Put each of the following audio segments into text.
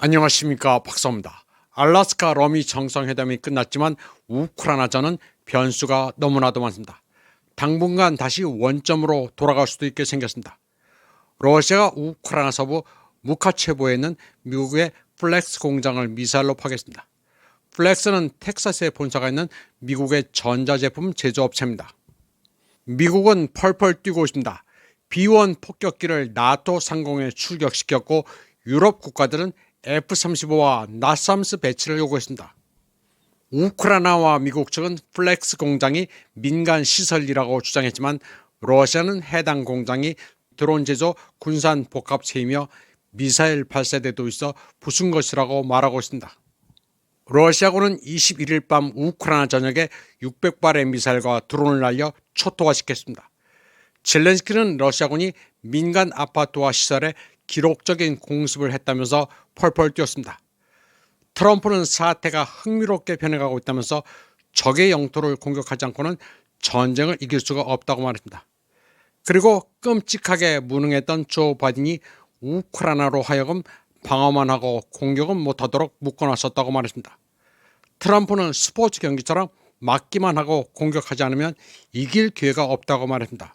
안녕하십니까 박사입니다. 알라스카 러미 정상회담이 끝났지만 우크라이나전은 변수가 너무나도 많습니다. 당분간 다시 원점으로 돌아갈 수도 있게 생겼습니다. 러시아가 우크라이나 서부 무카체보에 있는 미국의 플렉스 공장을 미사일로 파괴했습니다. 플렉스는 텍사스에 본사가 있는 미국의 전자제품 제조업체입니다. 미국은 펄펄 뛰고 있습니다. B-1 폭격기를 나토 상공에 출격시켰고 유럽 국가들은 F-35와 나삼스 배치를 요구했습니다. 우크라이나와 미국 측은 플렉스 공장이 민간 시설이라고 주장했지만 러시아는 해당 공장이 드론 제조 군산 복합체이며 미사일 발사대도 있어 부순 것이라고 말하고 있습니다. 러시아군은 21일 밤 우크라이나 전역에 600발의 미사일과 드론을 날려 초토화시켰습니다. 젤렌스키는 러시아군이 민간 아파트와 시설에 기록적인 공습을 했다면서 펄펄 뛰었습니다. 트럼프는 사태가 흥미롭게 변해가고 있다면서 적의 영토를 공격하지 않고는 전쟁을 이길 수가 없다고 말했습니다. 그리고 끔찍하게 무능했던 조 바이든이 우크라이나로 하여금 방어만 하고 공격은 못하도록 묶어놨었다고 말했습니다. 트럼프는 스포츠 경기처럼 막기만 하고 공격하지 않으면 이길 기회가 없다고 말했습니다.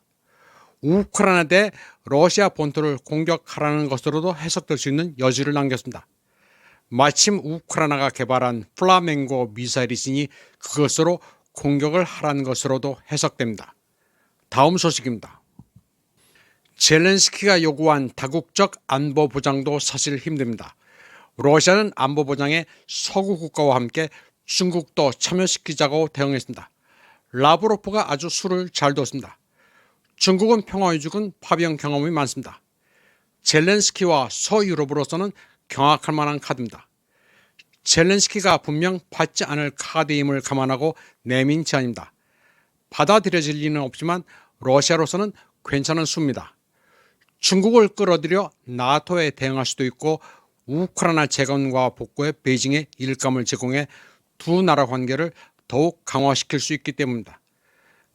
우크라이나 대 러시아 본토를 공격하라는 것으로도 해석될 수 있는 여지를 남겼습니다. 마침 우크라이나가 개발한 플라멩고 미사일이 있으니 그것으로 공격을 하라는 것으로도 해석됩니다. 다음 소식입니다. 젤렌스키가 요구한 다국적 안보 보장도 사실 힘듭니다. 러시아는 안보 보장에 서구 국가와 함께 중국도 참여시키자고 대응했습니다. 라브로프가 아주 수를 잘 뒀습니다. 중국은 평화유족은 파병 경험이 많습니다. 젤렌스키와 서유럽으로서는 경악할 만한 카드입니다. 젤렌스키가 분명 받지 않을 카드임을 감안하고 내민 제안입니다. 받아들여질 리는 없지만 러시아로서는 괜찮은 수입니다. 중국을 끌어들여 나토에 대응할 수도 있고 우크라이나 재건과 복구에 베이징에 일감을 제공해 두 나라 관계를 더욱 강화시킬 수 있기 때문입니다.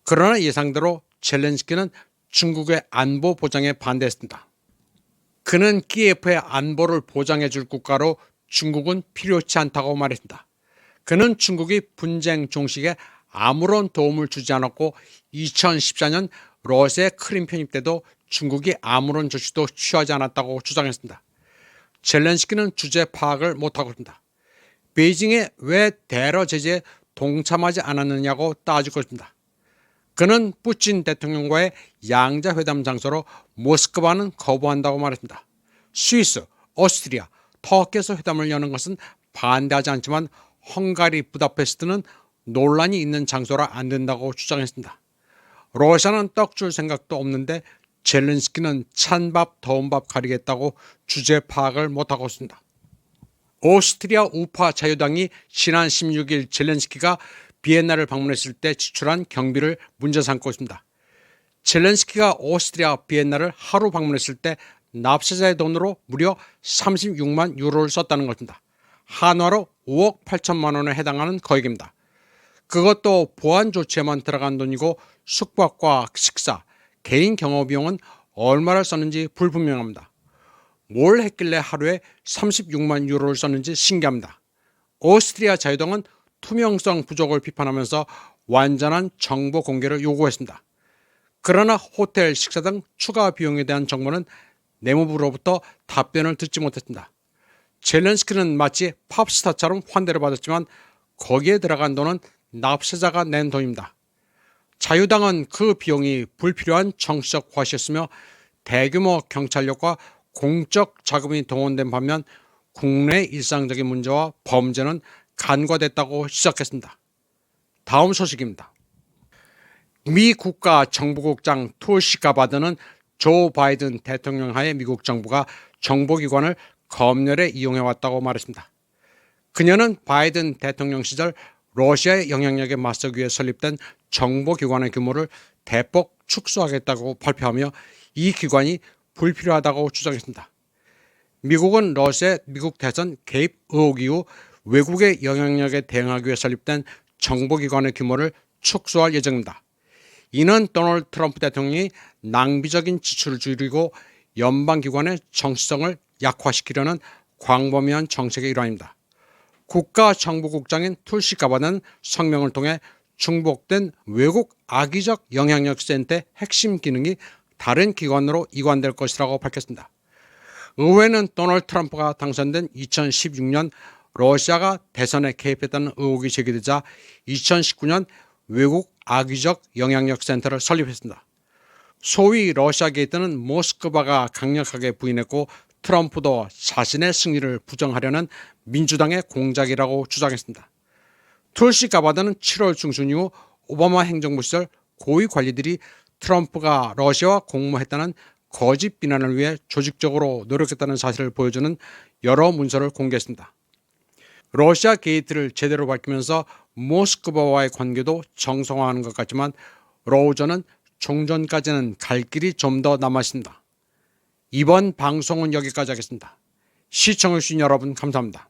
그러나 예상대로 젤렌스키는 중국의 안보 보장에 반대했습니다. 그는 키예프의 안보를 보장해 줄 국가로 중국은 필요치 않다고 말했습니다. 그는 중국이 분쟁 종식에 아무런 도움을 주지 않았고 2014년 러시아의 크림 편입 때도 중국이 아무런 조치도 취하지 않았다고 주장했습니다. 젤렌스키는 주제 파악을 못하고 있습니다. 베이징에 왜 대러 제재에 동참하지 않았느냐고 따지고 있습니다. 그는 푸틴 대통령과의 양자 회담 장소로 모스크바는 거부한다고 말했습니다. 스위스, 오스트리아, 터키에서 회담을 여는 것은 반대하지 않지만 헝가리 부다페스트는 논란이 있는 장소라 안 된다고 주장했습니다. 러시아는 떡 줄 생각도 없는데 젤렌스키는 찬밥 더운 밥 가리겠다고 주제 파악을 못하고 있습니다. 오스트리아 우파 자유당이 지난 16일 젤렌스키가 비엔나를 방문했을 때 지출한 경비를 문제 삼고 있습니다. 젤렌스키가 오스트리아 비엔나를 하루 방문했을 때 납세자의 돈으로 무려 36만 유로를 썼다는 것입니다. 한화로 5억 8천만 원에 해당하는 거액입니다. 그것도 보안 조치에만 들어간 돈이고 숙박과 식사, 개인 경호 비용은 얼마를 썼는지 불분명합니다. 뭘 했길래 하루에 36만 유로를 썼는지 신기합니다. 오스트리아 자유당은 투명성 부족을 비판하면서 완전한 정보 공개를 요구했습니다. 그러나 호텔 식사 등 추가 비용에 대한 정보는 내무부로부터 답변을 듣지 못했습니다. 젤렌스키는 마치 팝스타처럼 환대를 받았지만 거기에 들어간 돈은 납세자가 낸 돈입니다. 자유당은 그 비용이 불필요한 정치적 과시였으며 대규모 경찰력과 공적 자금이 동원된 반면 국내 일상적인 문제와 범죄는 간과됐다고 시작했습니다. 다음 소식입니다. 미 국가 정보국장 툴시가 바드는 조 바이든 대통령 하에 미국 정부가 정보기관을 검열에 이용해 왔다고 말했습니다. 그녀는 바이든 대통령 시절 러시아의 영향력에 맞서기 위해 설립된 정보기관의 규모를 대폭 축소하겠다고 발표하며 이 기관이 불필요하다고 주장했습니다. 미국은 러시아 미국 대선 개입 의혹 이후 외국의 영향력에 대응하기 위해 설립된 정보기관의 규모를 축소할 예정입니다. 이는 도널드 트럼프 대통령이 낭비적인 지출을 줄이고 연방기관의 정치성을 약화시키려는 광범위한 정책의 일환입니다. 국가정보국장인 툴시 가바는 성명을 통해 중복된 외국 악의적 영향력 센터의 핵심 기능이 다른 기관으로 이관될 것이라고 밝혔습니다. 의회는 도널드 트럼프가 당선된 2016년 러시아가 대선에 개입했다는 의혹이 제기되자 2019년 외국 악의적 영향력 센터를 설립했습니다. 소위 러시아 게이트는 모스크바가 강력하게 부인했고 트럼프도 자신의 승리를 부정하려는 민주당의 공작이라고 주장했습니다. 툴시 가바드는 7월 중순 이후 오바마 행정부 시절 고위 관리들이 트럼프가 러시아와 공모했다는 거짓 비난을 위해 조직적으로 노력했다는 사실을 보여주는 여러 문서를 공개했습니다. 러시아 게이트를 제대로 밝히면서 모스크바와의 관계도 정상화하는 것 같지만 로우저는 종전까지는 갈 길이 좀 더 남아 있습니다. 이번 방송은 여기까지 하겠습니다. 시청해주신 여러분 감사합니다.